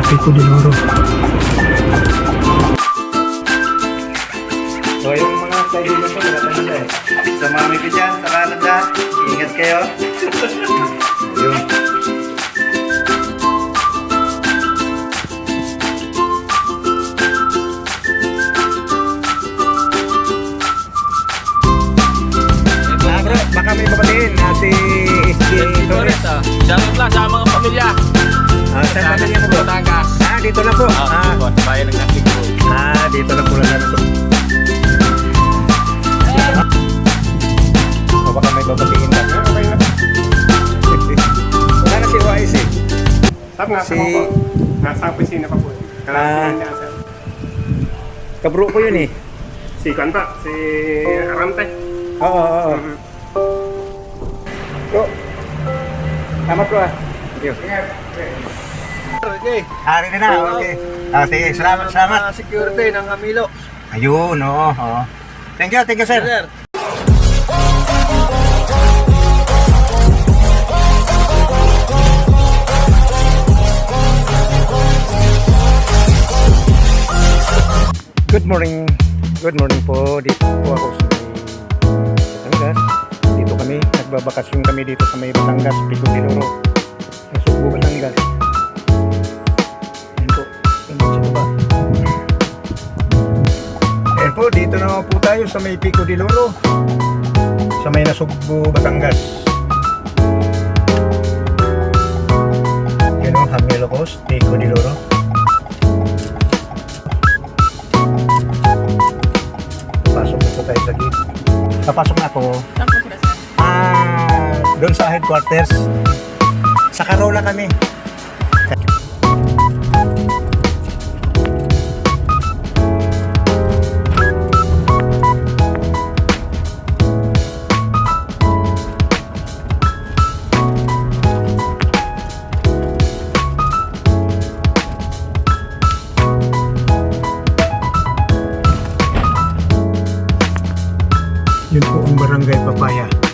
sa Pico de Oro. So yung mga kaibigan ko, nagtatanda na eh. Sa mami ko dyan, sa Canada, ingat kayo. Yun. Sabi nga, Si- po. Nasa opisina pa po. Ah. Kaya sir. Kabro ko yun eh. Si Kanta, si Arante. Oo, oo, oo. Mhm. Bro, tama bro ah. Thank you. Okay. Ari na na, okay. Ah, sige, salamat, salamat. security ng Amilo. Ayun, oo, oo. Thank you, thank you sir. Sir. Morning. Good morning po. Dito po ako sa Batangas. Dito kami, nagbabakasyon kami dito sa may Batangas, Pico de Oro. Nasubo, Batangas. Ayan po. Ayan po sa. Ayan po, dito naman po tayo sa may Pico de Oro. Sa may Nasugbo, Batangas. Yan o, Hamilocos, Pico de ako. Saan po sila sir? Ah, doon sa headquarters. Sa Carola kami. Yun po ang barangay Papaya.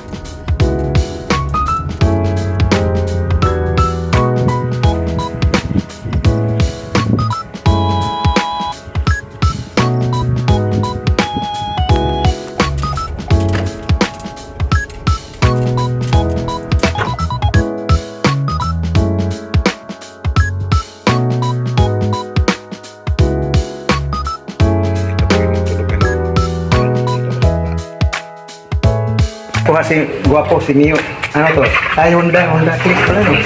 Po kasi gwapo si Mio. Ano to? Ay, Honda, Honda Click pala no?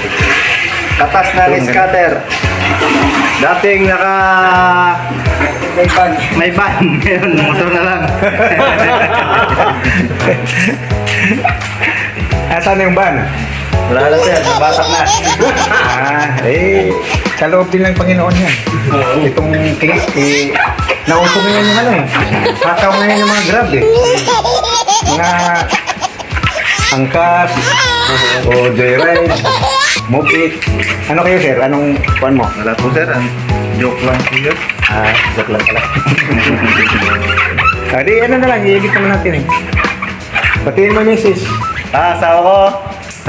Katas na ni scatter. Dating naka... May van. May van. Ngayon, motor na lang. Asan yung van? Wala na sir, nabatak na. ah, eh, sa loob din ng Panginoon yan. Itong click, eh, nauso ngayon yung ano eh. Hakaw ngayon yung mga grab eh. Mga angkas, o joyride, moped. Ano kayo sir? Anong kuan mo? Wala po sir, ah. joke lang po yun. Ah, joke lang pala. ah, di, ano na lang, iigit naman natin eh. Patiin mo niya sis. Ah, asawa ko.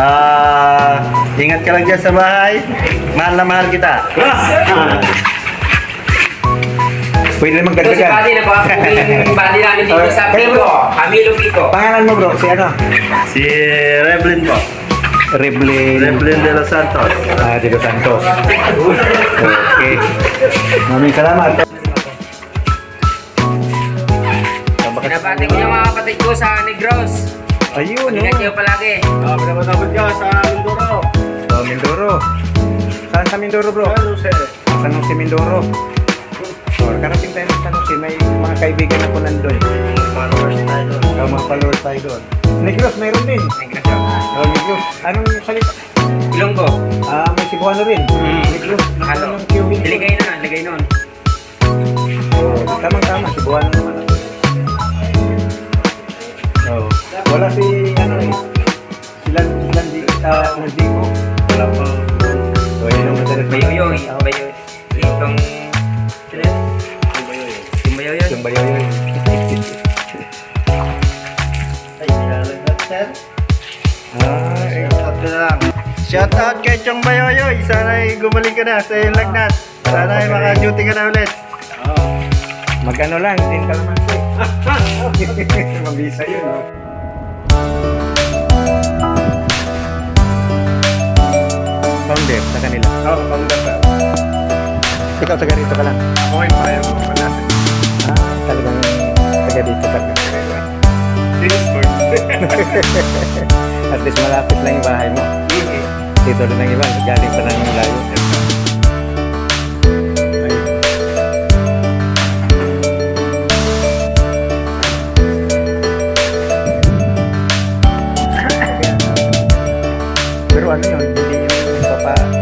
Ah, ingat ka lang dyan sa bahay. Mahal na mahal kita. Ah. Pwede naman Ito si gagdagan. Buddy, napaka-cooking yung buddy namin dito sa Kayo, Pico. bro. Camilo Pico. Pangalan mo bro, si ano? Si Reblin po. Reblin. Reblin de los Santos. Ah, de los Santos. Okay. Maraming salamat. Pinabati ko yung mga kapatid ko sa Negros. Ayun, Ingat kayo no? palagi. Ah, pinapatapot ka sa Mindoro. Oh, Mindoro. Saan sa Mindoro, bro? Ano sir? San Jose, Mindoro. Oh, karating tayo ng San Jose. May mga kaibigan ako nandun. Followers tayo doon. Oh, mga followers tayo doon. Negros, mayroon din. Negros yun. Oh, Negros. Anong salita? Ilonggo. Ah, may Cebuano rin. Mm. Negros. Halo. Ano yung queuing? Iligay na, iligay nun. Oh, tamang-tama. Cebuano naman ako. Oh. Wala si, ano eh. Sila, sila, di, Yung bayoyoy. Ay, nilalagyan, sir. Ah, eh. Shout out na lang. Shout out kay Chong Bayoyoy. Sana'y gumaling ka na sa iyong lagnat. Sana ay maka-duty ka na ulit. Mag-ano lang, din ka naman. Mabisa yun, no? Founder sa kanila. Oo, oh, founder ka. Ikaw taga rito ka lang. Ako ay pareho. Ah, talagang taga dito talaga. At least malapit lang yung bahay mo. Mm-hmm. Dito rin ang iba, galing pa lang ng layo. Pero ano yun, hindi yung papa